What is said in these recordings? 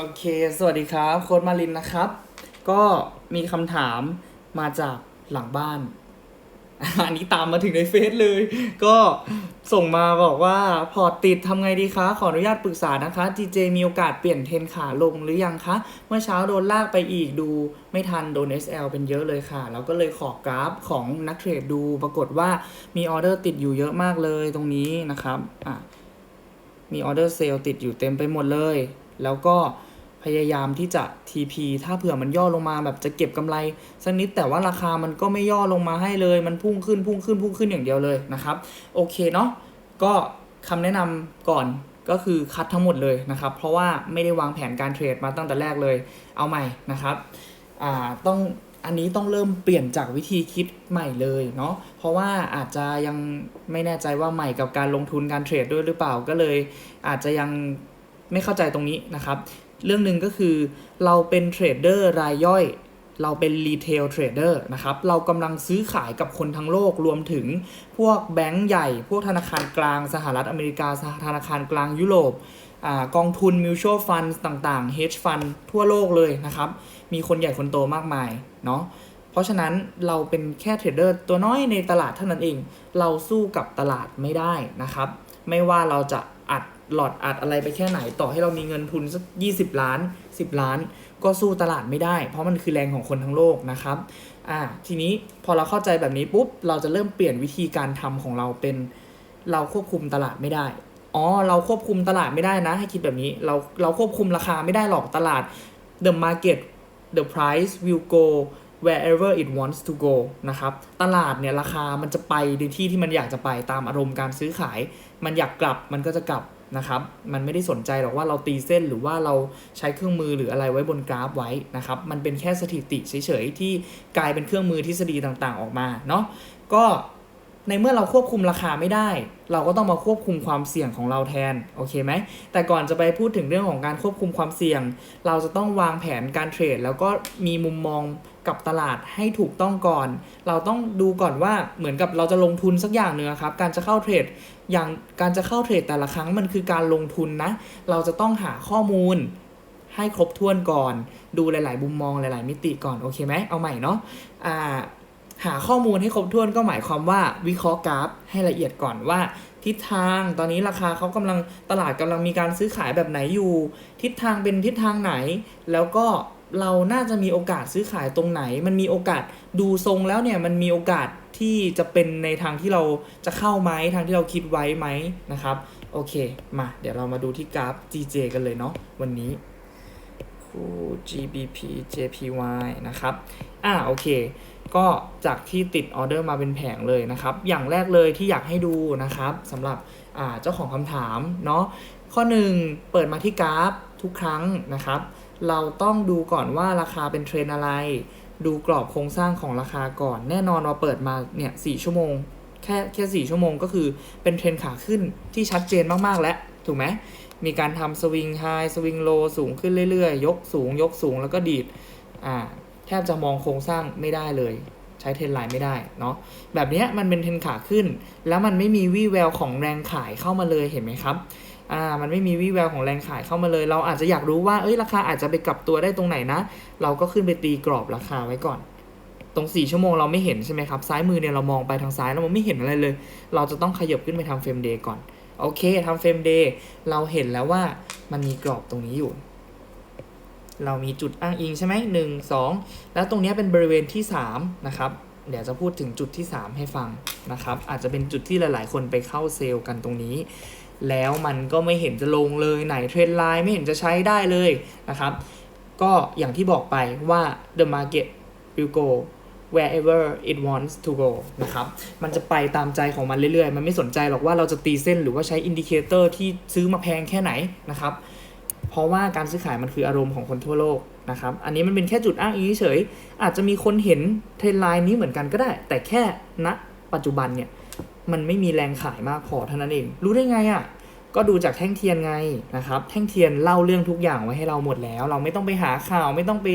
โอเค สวัสดีครับ โค้ดมารินนะครับ ก็มีคำถามมาจากหลังบ้าน อันนี้ตามมาถึงในเฟซเลย ก็ส่งมาบอกว่าพอร์ตติดทำไงดีคะ ขออนุญาตปรึกษานะคะ GJ มีโอกาสเปลี่ยนเทนขาลงหรือยังคะ เมื่อเช้าโดนลากไปอีกดูไม่ทันโดน SL เป็นเยอะเลยค่ะ แล้วก็เลยขอกราฟของนักเทรดดูปรากฏว่ามีออเดอร์ติดอยู่เยอะมากเลยตรงนี้นะครับอะมีออเดอร์เซลติดอยู่เต็มไปหมดเลย แล้วก็ พยายามที่จะ TP ถ้าเผื่อมันย่อลงมาแบบจะเก็บกำไรสักนิดแต่ว่าราคามันก็ไม่ย่อลงมาให้เลย มันพุ่งขึ้นพุ่งขึ้นพุ่งขึ้นอย่างเดียวเลยนะครับ โอเคเนาะก็คำแนะนำก่อนก็คือคัดทั้งหมดเลยนะครับ เพราะว่าไม่ได้วางแผนการเทรดมาตั้งแต่แรกเลย เอาใหม่นะครับอ่าต้องอันนี้ต้องเริ่มเปลี่ยนจากวิธีคิดใหม่เลยเนาะ เพราะว่าอาจจะยังไม่แน่ใจว่าใหม่กับการลงทุนการเทรดด้วยหรือเปล่าก็เลย อาจจะยังไม่เข้าใจตรงนี้นะครับ เรื่องหนึ่งก็คือเราเป็นเทรดเดอร์รายย่อย เราเป็นรีเทลเทรดเดอร์นะครับ เรากำลังซื้อขายกับคนทั้งโลกรวมถึงพวกแบงก์ใหญ่ พวกธนาคารกลางสหรัฐอเมริกาธนาคารกลางยุโรปอกองทุน mutual fund ต่างๆ hedge fund ทั่วโลกเลยนะครับ มีคนใหญ่คนโตมากมายเนาะเพราะฉะนั้นเราเป็นแค่เทรดเดอร์ตัวน้อยในตลาดเท่านั้นเอง เราสู้กับตลาดไม่ได้นะครับ ไม่ว่าเราจะอัด หลอดอัดอะไรไปแค่ไหน ต่อให้เรามีเงินทุนสัก20 ล้าน 10 ล้าน ก็สู้ตลาดไม่ได้ เพราะมันคือแรงของคนทั้งโลกนะครับอ่าทีนี้พอเราเข้าใจแบบนี้ปุ๊บเราจะเริ่มเปลี่ยนวิธีการทำของเราเป็นเราควบคุมตลาดไม่ได้อ๋อเราควบคุมตลาดไม่ได้นะ ให้คิดแบบนี้เราเราควบคุมราคาไม่ได้หรอกตลาด the market the price will go wherever it wants to go นะครับ ตลาดเนี่ยราคามันจะไปในที่ที่มันอยากจะไปตามอารมณ์การซื้อขาย มันอยากกลับมันก็จะกลับ นะครับมันไม่ได้สนใจหรอกว่าเราตีเส้นหรือว่าเราใช้เครื่องมือหรืออะไรไว้บนกราฟไว้นะครับมันเป็นแค่สถิติเฉยๆที่กลายเป็นเครื่องมือทฤษฎีต่างๆ ออกมาเนาะก็ ในเมื่อเราควบคุมราคาไม่ได้ เราก็ต้องมาควบคุมความเสี่ยงของเราแทนโอเคไหมแต่ก่อนจะไปพูดถึงเรื่องของการควบคุมความเสี่ยง เราจะต้องวางแผนการเทรด แล้วก็มีมุมมองกับตลาดให้ถูกต้องก่อน เราต้องดูก่อนว่าเหมือนกับเราจะลงทุนสักอย่างหนึ่งอครับ การจะเข้าเทรดอย่างการจะเข้าเทรดแต่ละครั้งมันคือการลงทุนนะ เราจะต้องหาข้อมูลให้ครบถ้วนก่อน ดูหลาย ๆ มุมมองหลาย ๆ มิติก่อนโอเคไหมเอาใหม่เนาะอ่า หาข้อมูลให้ครบถ้วนก็หมายความว่าวิเคราะห์กราฟให้ละเอียดก่อนว่า ทิศทางตอนนี้ราคาเขากำลังตลาดกำลังมีการซื้อขายแบบไหนอยู่ ทิศทางเป็นทิศทางไหน แล้วก็เราน่าจะมีโอกาสซื้อขายตรงไหน มันมีโอกาสดูทรงแล้วเนี่ยมันมีโอกาสที่จะเป็นในทางที่เราจะเข้าไหมทางที่เราคิดไว้ไหมนะครับ โอเค มา เดี๋ยวเรามาดูที่กราฟ GJ กันเลยเนาะวันนี้คู่ GBP JPY นะครับ อ่าโอเค ก็จากที่ติดออเดอร์มาเป็นแผงเลยนะครับ อย่างแรกเลยที่อยากให้ดูนะครับสำหรับเจ้าของคำถามเนาะข้อ 1 เปิดมาที่กราฟทุกครั้งนะครับ เราต้องดูก่อนว่าราคาเป็นเทรนอะไร ดูกรอบโครงสร้างของราคาก่อน แน่นอนว่าเปิดมาเนี่ยสชั่วโมง แค่แค่สี่ชั่วโมงก็คือเป็นเทรนขาขึ้นที่ชัดเจนมากๆแล้ว ถูกไหมมีการทำสวิงไฮสวิงโลสูงขึ้นเรื่อยๆ ยกสูง ยกสูงแล้วก็ดีดอ่า แทบจะมองโครงสร้างไม่ได้เลย ใช้เทรนไลน์ไม่ได้เนาะแบบนี้มันเป็นเทรนขาขึ้น แล้วมันไม่มีวี่แววของแรงขายเข้ามาเลยเห็นไหมครับอ่ามันไม่มีวี่แววของแรงขายเข้ามาเลย เราอาจจะอยากรู้ว่าเอ้ยราคาอาจจะไปกลับตัวได้ตรงไหนนะ เราก็ขึ้นไปตีกรอบราคาไว้ก่อน ตรง 4 ชั่วโมงเราไม่เห็นใช่ไหมครับ ซ้ายมือเนี่ยเรามองไปทางซ้ายแล้วมันไม่เห็นอะไรเลย เราจะต้องขยับขึ้นไปทำเฟรมเดย์ก่อน โอเคทำเฟรมเดย์เราเห็นแล้วว่ามันมีกรอบตรงนี้อยู่ เรามีจุดอ้างอิงใช่ไหมหนึ่งสองแล้วตรงนี้เป็นบริเวณที่ 3 นะครับ เดี๋ยวจะพูดถึงจุดที่ 3 ให้ฟังนะครับ อาจจะเป็นจุดที่หลาย ๆ คนไปเข้าเซลล์กันตรงนี้ แล้วมันก็ไม่เห็นจะลงเลยไหนเทรนไลน์ไม่เห็นจะใช้ได้เลยนะครับ ก็อย่างที่บอกไปว่า the market will go wherever it wants to go นะครับ มันจะไปตามใจของมันเรื่อย ๆ มันไม่สนใจหรอกว่าเราจะตีเส้นหรือว่าใช้อินดิเคเตอร์ที่ซื้อมาแพงแค่ไหนนะครับ ราะว่าการซื้อขายมันคืออารมณ์ของคนทั่วโลกนะครับ อันนี้มันเป็นแค่จุดอ้างอิงเฉยๆอาจจะมีคนเห็นเทรนไลน์นี้เหมือนกันก็ได้ แต่แค่ณปัจจุบันเนี่ยมันไม่มีแรงขายมากพอเท่านั้นเอง รู้ได้ไงอะ่ะ ก็ดูจากแท่งเทียนไงนะครับ แท่งเทียนเล่าเรื่องทุกอย่างไว้ให้เราหมดแล้ว เราไม่ต้องไปหาข่าว ไม่ต้องไป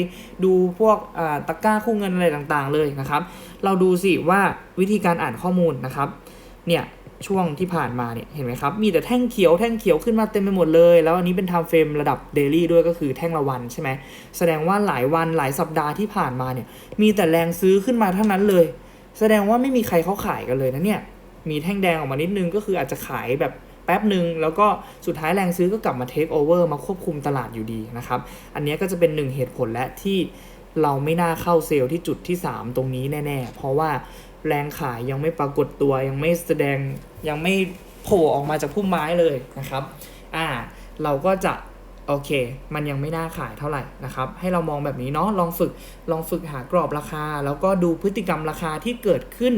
ดูพวกอ่าตะกร้าคู่เงินอะไรต่างๆ เลยนะครับ เราดูสิว่าวิธีการอ่านข้อมูลนะครับ เนี่ย ช่วงที่ผ่านมาเนี่ยเห็นไหมครับ มีแต่แท่งเขียวแท่งเขียวขึ้นมาเต็มไปหมดเลย แล้วอันนี้เป็น time frame ระดับ daily ด้วยก็คือแท่งละวันใช่ไหมแสดงว่าหลายวันหลายสัปดาห์ที่ผ่านมาเนี่ยมีแต่แรงซื้อขึ้นมาเท่านั้นเลย แสดงว่าไม่มีใครเขาขายกันเลยนะเนี่ยมีแท่งแดงออกมานิดนึงก็คืออาจจะขายแบบแป๊บหนึ่งแล้วก็สุดท้ายแรงซื้อก็กลับมาเทคโอเวอร์มาควบคุมตลาดอยู่ดีนะครับ อันนี้ก็จะเป็นหนึ่งเหตุผลและที่เราไม่น่าเข้าเซลล์ที่จุดที่ 3 ตรงนี้แน่ ๆ เพราะว่า แรงขายยังไม่ปรากฏตัวยังไม่แสดงยังไม่โผล่ออกมาจากพุ่มไม้เลยนะครับอ่าเราก็จะโอเค มันยังไม่น่าขายเท่าไหร่นะครับ ให้เรามองแบบนี้เนาะ ลองฝึก ลองฝึกหากรอบราคา แล้วก็ดูพฤติกรรมราคาที่เกิดขึ้น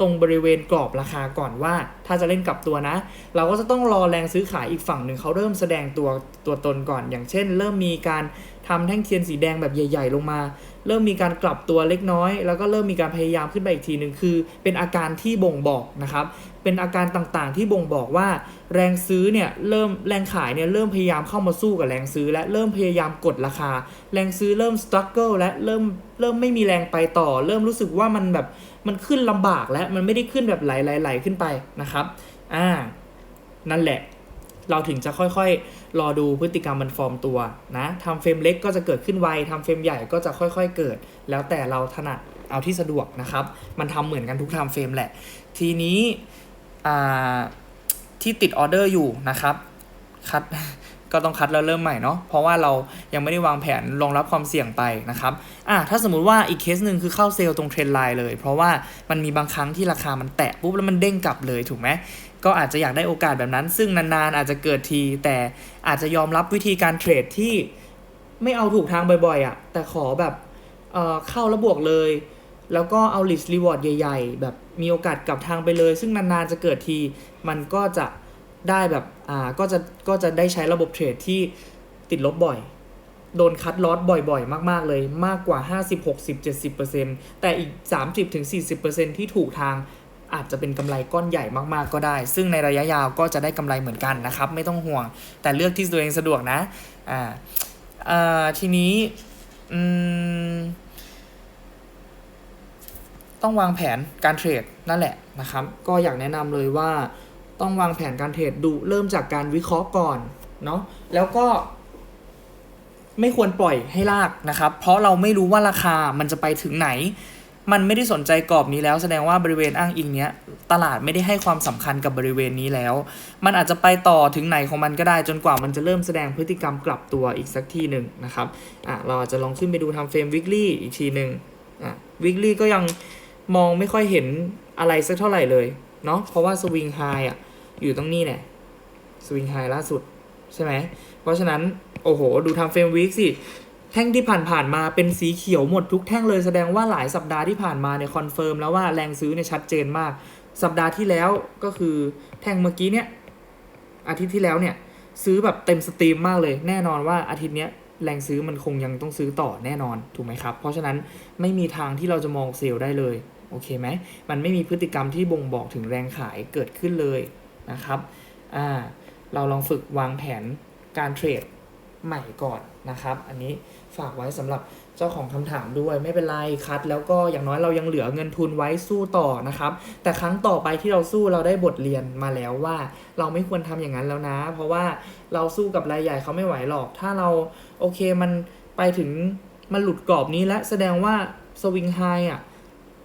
ตรงบริเวณกรอบราคาก่อนว่า ถ้าจะเล่นกลับตัวนะ เราก็จะต้องรอแรงซื้อขายอีกฝั่งหนึ่งเขาเริ่มแสดงตัวตัวตนก่อน อย่างเช่น เริ่มมีการทำแท่งเทียนสีแดงแบบใหญ่ ๆ ลงมา เริ่มมีการกลับตัวเล็กน้อย แล้วก็เริ่มมีการพยายามขึ้นไปอีกทีหนึ่งคือ เป็นอาการที่บ่งบอกนะครับ เป็นอาการต่างๆที่บ่งบอกว่า แรงซื้อเนี่ยเริ่มแรงขายเนี่ยเริ่มพยายามเข้ามาสู้กับแรงซื้อ และเริ่มพยายามกดราคา แรงซื้อเริ่มสตรัคเกิลและเริ่มเริ่มไม่มีแรงไปต่อ เริ่มรู้สึกว่ามันแบบมันขึ้นลำบากและมันไม่ได้ขึ้นแบบไหลๆขึ้นไปนะครับอ่านั่นแหละ เราถึงจะค่อยๆ รอดูพฤติกรรมมันฟอร์มตัวนะทำเฟรมเล็กก็จะเกิดขึ้นไวทำเฟรมใหญ่ก็จะค่อยๆเกิด แล้วแต่เราถนัดเอาที่สะดวกนะครับ มันทำเหมือนกันทุกทำเฟรมแหละ ทีนี้อ่าที่ติดออเดอร์อยู่นะครับ คัดก็ต้องคัดแล้วเริ่มใหม่เนาะ เพราะว่าเรายังไม่ได้วางแผนรองรับความเสี่ยงไปนะครับ อะถ้าสมมุติว่าอีกเคสหนึ่งคือเข้าเซลล์ตรงเทรนไลน์เลย เพราะว่ามันมีบางครั้งที่ราคามันแตะปุ๊บแล้วมันเด้งกลับเลยถูกไหม ก็อาจจะอยากได้โอกาสแบบนั้น ซึ่งนานๆ อาจจะเกิดที แต่อาจจะยอมรับวิธีการเทรดที่ไม่เอาถูกทางบ่อยๆอะ่ะ แต่ขอแบบเอ่อเข้าแล้วบวกเลย แล้วก็เอา list reward ใหญ่ ๆ แบบมีโอกาสกลับทางไปเลย ซึ่งนานๆ จะเกิดที มันก็จะได้แบบอ่าก็จะก็จะได้ใช้ระบบเทรดที่ติดลบบ่อยโดนคัดลอสบ่อยๆ มาก ๆ เลยมากกว่า 50 60 70%แต่อีก 30-40%ที่ถูกทาง อาจจะเป็นกำไรก้อนใหญ่มากๆก็ได้ ซึ่งในระยะยาวก็จะได้กำไรเหมือนกันนะครับ ไม่ต้องห่วง แต่เลือกที่ตัวเองสะดวกนะอ่าอ่าทีนี้อืมต้องวางแผนการเทรดนั่นแหละนะครับ ก็อยากแนะนำเลยว่าต้องวางแผนการเทรดดูเริ่มจากการวิเคราะห์ก่อนเนาะแล้วก็ ไม่ควรปล่อยให้ลากนะครับ เพราะเราไม่รู้ว่าราคามันจะไปถึงไหน มันไม่ได้สนใจกรอบนี้แล้วแสดงว่าบริเวณอ้างอิงเนี้ยตลาดไม่ได้ให้ความสำคัญกับบริเวณนี้แล้ว มันอาจจะไปต่อถึงไหนของมันก็ได้จนกว่ามันจะเริ่มแสดงพฤติกรรมกลับตัวอีกสักทีหนึ่งนะครับอะเราอาจจะลองขึ้นไปดูทำเฟรมวิกฤตอีกทีหนึ่งอะวิกฤตก็ยังมองไม่ค่อยเห็นอะไรสักเท่าไหร่เลยเนาะเพราะว่าสวิงไฮอะอยู่ตรงนี้เนี่ยสวิงไฮล่าสุดใช่ไหมเพราะฉะนั้นโอ้โห ดูทำเฟรมวิกสิ แท่งที่ผ่านๆมาเป็นสีเขียวหมดทุกแท่งเลยแสดงว่าหลายสัปดาห์ที่ผ่านมาเนี่ยคอนเฟิร์มแล้วว่าแรงซื้อเนี่ยชัดเจนมาก สัปดาห์ที่แล้วก็คือแท่งเมื่อกี้เนี่ยอาทิตย์ที่แล้วเนี่ยซื้อแบบเต็มสตรีมมากเลย แน่นอนว่าอาทิตย์เนี้ยแรงซื้อมันคงยังต้องซื้อต่อแน่นอนถูกไหมครับ เพราะฉะนั้นไม่มีทางที่เราจะมองเซลล์ได้เลยโอเคไหมมันไม่มีพฤติกรรมที่บ่งบอกถึงแรงขายเกิดขึ้นเลยนะครับอ่าเราลองฝึกวางแผนการเทรด ใหม่ก่อนนะครับ อันนี้ฝากไว้สำหรับเจ้าของคำถามด้วยไม่เป็นไรคัด แล้วก็อย่างน้อยเรายังเหลือเงินทุนไว้สู้ต่อนะครับ แต่ครั้งต่อไปที่เราสู้เราได้บทเรียนมาแล้วว่า เราไม่ควรทำอย่างนั้นแล้วนะ เพราะว่าเราสู้กับรายใหญ่เขาไม่ไหวหรอก ถ้าเราโอเคมันไปถึงมันหลุดกรอบนี้แล้วแสดงว่าสวิงไฮอะ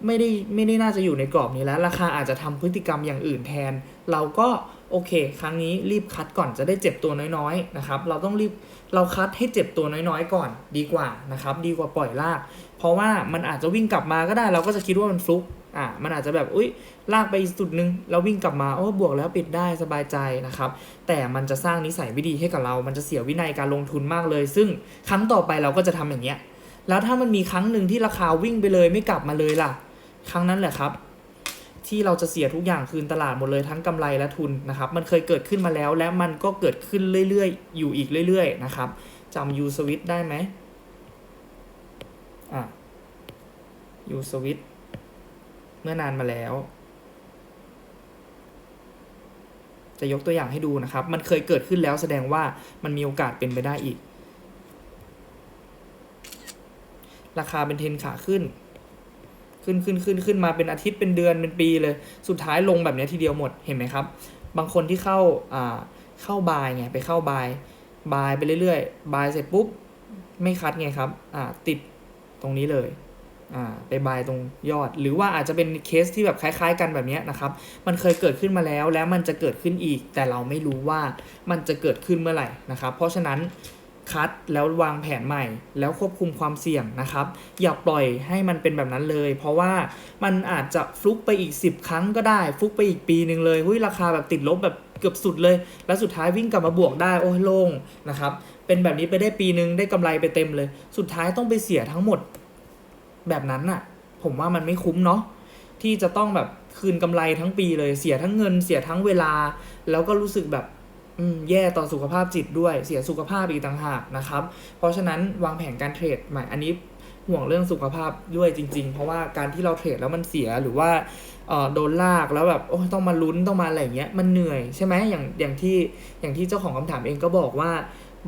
ไม่ได้ไม่ได้น่าจะอยู่ในกรอบนี้แล้ว ราคาอาจจะทำพฤติกรรมอย่างอื่นแทน เราก็โอเค ครั้งนี้รีบคัดก่อนจะได้เจ็บตัวน้อยๆนะครับ เราต้องรีบ เราคัดให้เจ็บตัวน้อยๆ ก่อนดีกว่านะครับ ดีกว่าปล่อยลาก เพราะว่ามันอาจจะวิ่งกลับมาก็ได้ เราก็จะคิดว่ามันฟลุกอะมันอาจจะแบบอุ้ยลากไปอีกจุดหนึ่งแล้ววิ่งกลับมาโอ้บวกแล้วปิดได้สบายใจนะครับ แต่มันจะสร้างนิสัยไม่ดีให้กับเรา มันจะเสียวินัยการลงทุนมากเลย ซึ่งครั้งต่อไปเราก็จะทำอย่างเงี้ยแล้วถ้ามันมีครั้งหนึ่งที่ราคาวิ่งไปเลยไม่กลับมาเลยล่ะ ครั้งนั้นแหละครับ ที่เราจะเสียทุกอย่างคืนตลาดหมดเลยทั้งกำไรและทุนนะครับ มันเคยเกิดขึ้นมาแล้ว และมันก็เกิดขึ้นเรื่อยๆ อยู่อีกเรื่อยๆ นะครับจำยูสวิตได้ไหมอะยูสวิตเมื่อนานมาแล้ว จะยกตัวอย่างให้ดูนะครับ มันเคยเกิดขึ้นแล้วแสดงว่ามันมีโอกาสเป็นไปได้อีก ราคาเป็นเทนขาขึ้น ขึ้นขึ้นขึ้นขึ้นมาเป็นอาทิตย์เป็นเดือนเป็นปีเลย สุดท้ายลงแบบนี้ทีเดียวหมดเห็นไหมครับ บางคนที่เข้าอ่าเข้าบายไงไปเข้าบายบายไปเรื่อยๆบายเสร็จปุ๊บไม่คัดไงครับอ่าติดตรงนี้เลยอ่าไปบายตรงยอด หรือว่าอาจจะเป็นเคสที่แบบคล้าย ๆ กันแบบนี้นะครับ มันเคยเกิดขึ้นมาแล้วแล้วมันจะเกิดขึ้นอีก แต่เราไม่รู้ว่ามันจะเกิดขึ้นเมื่อไหร่นะครับ เพราะฉะนั้น คัดแล้ววางแผนใหม่ แล้วควบคุมความเสี่ยงนะครับ อย่าปล่อยให้มันเป็นแบบนั้นเลย เพราะว่ามันอาจจะฟลุกไปอีก 10 ครั้งก็ได้ ฟลุกไปอีกปีหนึ่งเลยหุ้ยราคาแบบติดลบแบบเกือบสุดเลย แล้วสุดท้ายวิ่งกลับมาบวกได้โอ้ยโล่งนะครับ เป็นแบบนี้ไปได้ปีหนึ่งได้กำไรไปเต็มเลย สุดท้ายต้องไปเสียทั้งหมด แบบนั้นน่ะ ผมว่ามันไม่คุ้มเนาะที่จะต้องแบบคืนกำไรทั้งปีเลยเสียทั้งเงิน เสียทั้งเวลา แล้วก็รู้สึกแบบ แย่ต่อสุขภาพจิตด้วยเสียสุขภาพอีกต่างหากนะครับ เพราะฉะนั้นวางแผนการเทรดใหม่อันนี้ห่วงเรื่องสุขภาพด้วยจริง ๆ เพราะว่าการที่เราเทรดแล้วมันเสียหรือว่าโดนลากแล้วแบบโอ้ต้องมาลุ้นต้องมาอะไรเงี้ยมันเหนื่อยใช่ไหมอย่างอย่างที่อย่างที่เจ้าของคำถามเองก็บอกว่า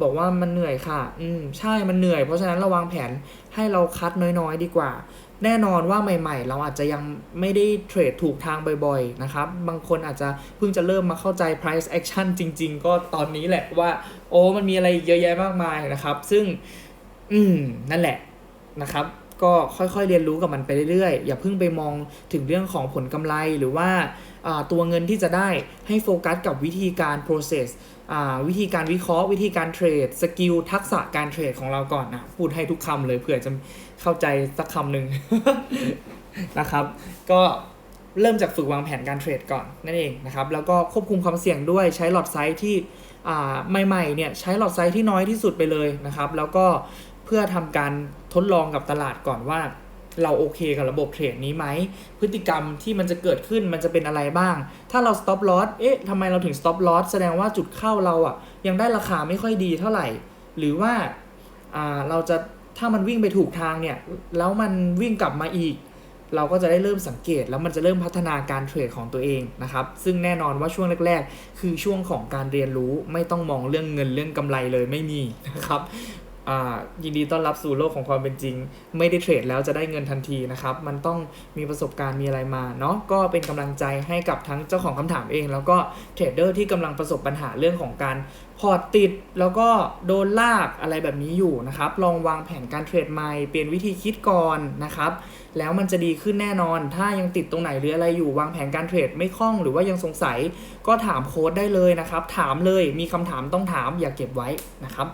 บอกว่ามันเหนื่อยค่ะ อืมใช่มันเหนื่อย เพราะฉะนั้นเราวางแผนให้เราคัดน้อยๆ ดีกว่า แน่นอนว่าใหม่ ๆ เราอาจจะยังไม่ได้เทรดถูกทางบ่อยๆ นะครับ บางคนอาจจะเพิ่งจะเริ่มมาเข้าใจ price action จริง ๆ ก็ตอนนี้แหละว่า โอ้มันมีอะไรเยอะแยะมากมายนะครับ ซึ่ง อืม นั่นแหละนะครับ ก็ค่อยๆเรียนรู้กับมันไปเรื่อยๆ อย่าเพิ่งไปมองถึงเรื่องของผลกำไรหรือว่าตัวเงินที่จะได้ให้โฟกัสกับวิธีการ process วิธีการวิเคราะห์ วิธีการเทรดสกิลทักษะการเทรดของเราก่อนนะพูดให้ทุกคำเลยเผื่อจะ เข้าใจสักคำหนึ่งนะครับ ก็เริ่มจากฝึกวางแผนการเทรดก่อนนั่นเองนะครับ แล้วก็ควบคุมความเสี่ยงด้วยใช้หลอดไซส์ที่อ่าใหม่ๆเนี่ยใช้หลอดไซส์ที่น้อยที่สุดไปเลยนะครับ แล้วก็เพื่อทำการทดลองกับตลาดก่อนว่า เราโอเคกับระบบเทรดนี้ไหม พฤติกรรมที่มันจะเกิดขึ้นมันจะเป็นอะไรบ้าง ถ้าเรา stop loss เอ๊ะทำไมเราถึง stop loss แสดงว่าจุดเข้าเราอะ่ะยังได้ราคาไม่ค่อยดีเท่าไหร่ หรือว่าอ่าเราจะ ถ้ามันวิ่งไปถูกทางเนี่ย แล้วมันวิ่งกลับมาอีก เราก็จะได้เริ่มสังเกต แล้วมันจะเริ่มพัฒนาการเทรดของตัวเองนะครับ ซึ่งแน่นอนว่าช่วงแรก ๆ คือช่วงของการเรียนรู้ไม่ต้องมองเรื่องเงินเรื่องกำไรเลยไม่มีนะครับ ยินดีต้อนรับสู่โลกของความเป็นจริง ไม่ได้เทรดแล้วจะได้เงินทันทีนะครับ มันต้องมีประสบการณ์มีอะไรมาเนาะก็เป็นกำลังใจให้กับทั้งเจ้าของคำถามเอง แล้วก็เทรดเดอร์ที่กำลังประสบปัญหาเรื่องของการพอร์ตติด แล้วก็โดนลากอะไรแบบนี้อยู่นะครับ ลองวางแผนการเทรดใหม่เปลี่ยนวิธีคิดก่อนนะครับ แล้วมันจะดีขึ้นแน่นอน ถ้ายังติดตรงไหนหรืออะไรอยู่วางแผนการเทรดไม่คล่องหรือว่ายังสงสัยก็ถามโค้ดได้เลยนะครับ ถามเลยมีคำถามต้องถามอย่าเก็บไว้นะครับ